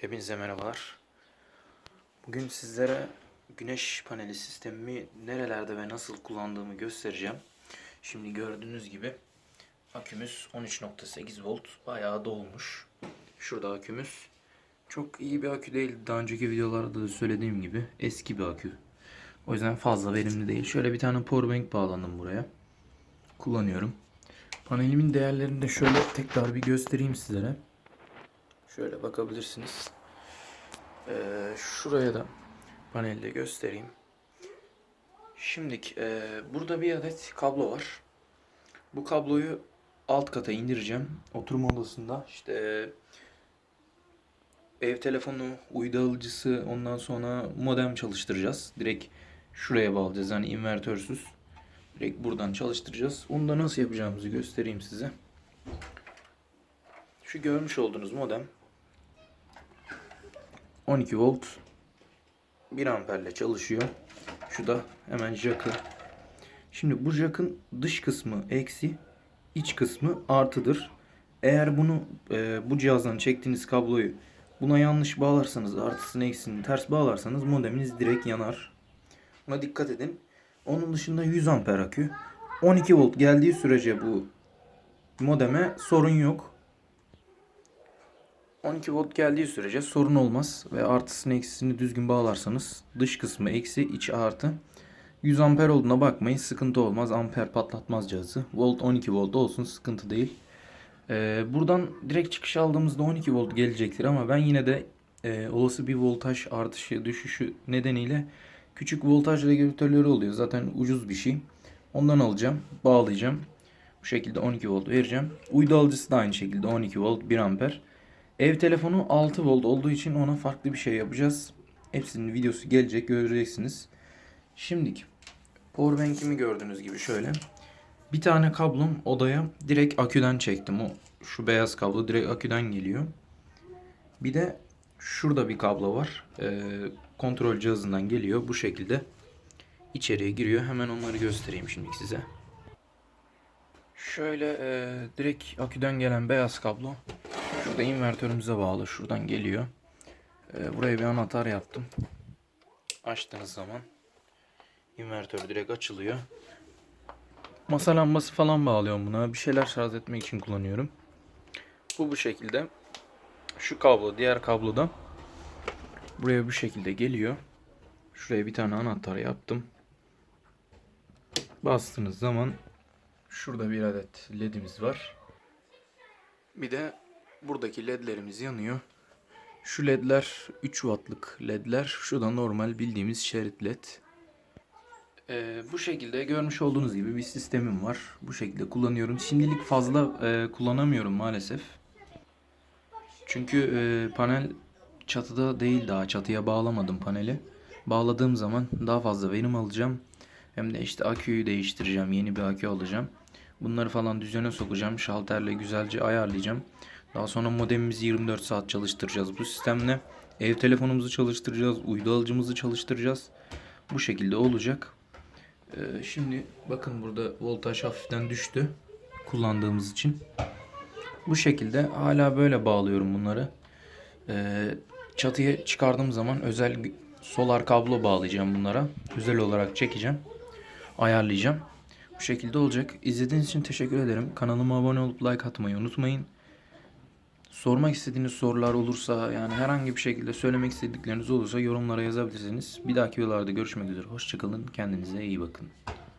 Hepinize merhabalar. Bugün sizlere güneş paneli sistemimi nerelerde ve nasıl kullandığımı göstereceğim. Şimdi gördüğünüz gibi akümüz 13.8 volt bayağı dolmuş. Şurada akümüz. Çok iyi bir akü değil. Daha önceki videolarda da söylediğim gibi eski bir akü. O yüzden fazla verimli değil. Şöyle bir tane powerbank bağladım buraya. Kullanıyorum. Panelimin değerlerini de şöyle tekrar bir göstereyim sizlere. Şöyle bakabilirsiniz. Ee, şuraya da panelde göstereyim. Şimdi e, burada bir adet kablo var. Bu kabloyu alt kata indireceğim. Oturma odasında işte e, ev telefonu, uydu alıcısı ondan sonra modem çalıştıracağız. Direkt şuraya bağlayacağız. Yani invertörsüz. Direkt buradan çalıştıracağız. Onu da nasıl yapacağımızı göstereyim size. Şu görmüş olduğunuz modem 12 volt 1 amperle çalışıyor. Şu da hemen jack'ı. Şimdi bu jack'ın dış kısmı eksi, iç kısmı artıdır. Eğer bunu e, bu cihazdan çektiğiniz kabloyu buna yanlış bağlarsanız, artısını eksisini ters bağlarsanız modeminiz direkt yanar. Buna dikkat edin. Onun dışında 100 amper akü. 12 volt geldiği sürece bu modeme sorun yok. 12 volt geldiği sürece sorun olmaz ve artısını eksisini düzgün bağlarsanız dış kısmı eksi iç artı. 100 amper olduğuna bakmayın sıkıntı olmaz. Amper patlatmaz cihazı. Volt 12 volt olsun sıkıntı değil. Ee, buradan direkt çıkış aldığımızda 12 volt gelecektir ama ben yine de e, olası bir voltaj artışı düşüşü nedeniyle küçük voltaj regülatörleri oluyor. Zaten ucuz bir şey. Ondan alacağım bağlayacağım. Bu şekilde 12 volt vereceğim. Uydu alıcısı da aynı şekilde 12 volt 1 amper Ev telefonu 6 volt olduğu için ona farklı bir şey yapacağız. Hepsinin videosu gelecek göreceksiniz. Şimdiki powerbank'imi gördüğünüz gibi şöyle. Bir tane kablom odaya direkt aküden çektim. O şu beyaz kablo direkt aküden geliyor. Bir de şurada bir kablo var. Ee, kontrol cihazından geliyor. Bu şekilde içeriye giriyor. Hemen onları göstereyim şimdi size. Şöyle e, direkt aküden gelen beyaz kablo Şurada invertörümüze bağlı. Şuradan geliyor. Ee, buraya bir anahtar yaptım. Açtığınız zaman invertör direkt açılıyor. Masa lambası falan bağlıyorum buna. Bir şeyler şarj etmek için kullanıyorum. Bu bu şekilde. Şu kablo diğer kabloda buraya bu şekilde geliyor. Şuraya bir tane anahtar yaptım. Bastığınız zaman şurada bir adet ledimiz var. Bir de buradaki ledlerimiz yanıyor. Şu ledler 3 wattlık ledler. Şu da normal bildiğimiz şerit led. Ee, bu şekilde görmüş olduğunuz gibi bir sistemim var. Bu şekilde kullanıyorum. Şimdilik fazla e, kullanamıyorum maalesef. Çünkü e, panel çatıda değil daha. Çatıya bağlamadım paneli. Bağladığım zaman daha fazla verim alacağım. Hem de işte aküyü değiştireceğim. Yeni bir akü alacağım. Bunları falan düzene sokacağım. Şalterle güzelce ayarlayacağım. Daha sonra modemimizi 24 saat çalıştıracağız bu sistemle. Ev telefonumuzu çalıştıracağız. Uydu alıcımızı çalıştıracağız. Bu şekilde olacak. Ee, şimdi bakın burada voltaj hafiften düştü. Kullandığımız için. Bu şekilde hala böyle bağlıyorum bunları. Ee, çatıya çıkardığım zaman özel solar kablo bağlayacağım bunlara. Özel olarak çekeceğim. Ayarlayacağım. Bu şekilde olacak. İzlediğiniz için teşekkür ederim. Kanalıma abone olup like atmayı unutmayın. Sormak istediğiniz sorular olursa yani herhangi bir şekilde söylemek istedikleriniz olursa yorumlara yazabilirsiniz. Bir dahaki videolarda görüşmek üzere. Hoşçakalın. Kendinize iyi bakın.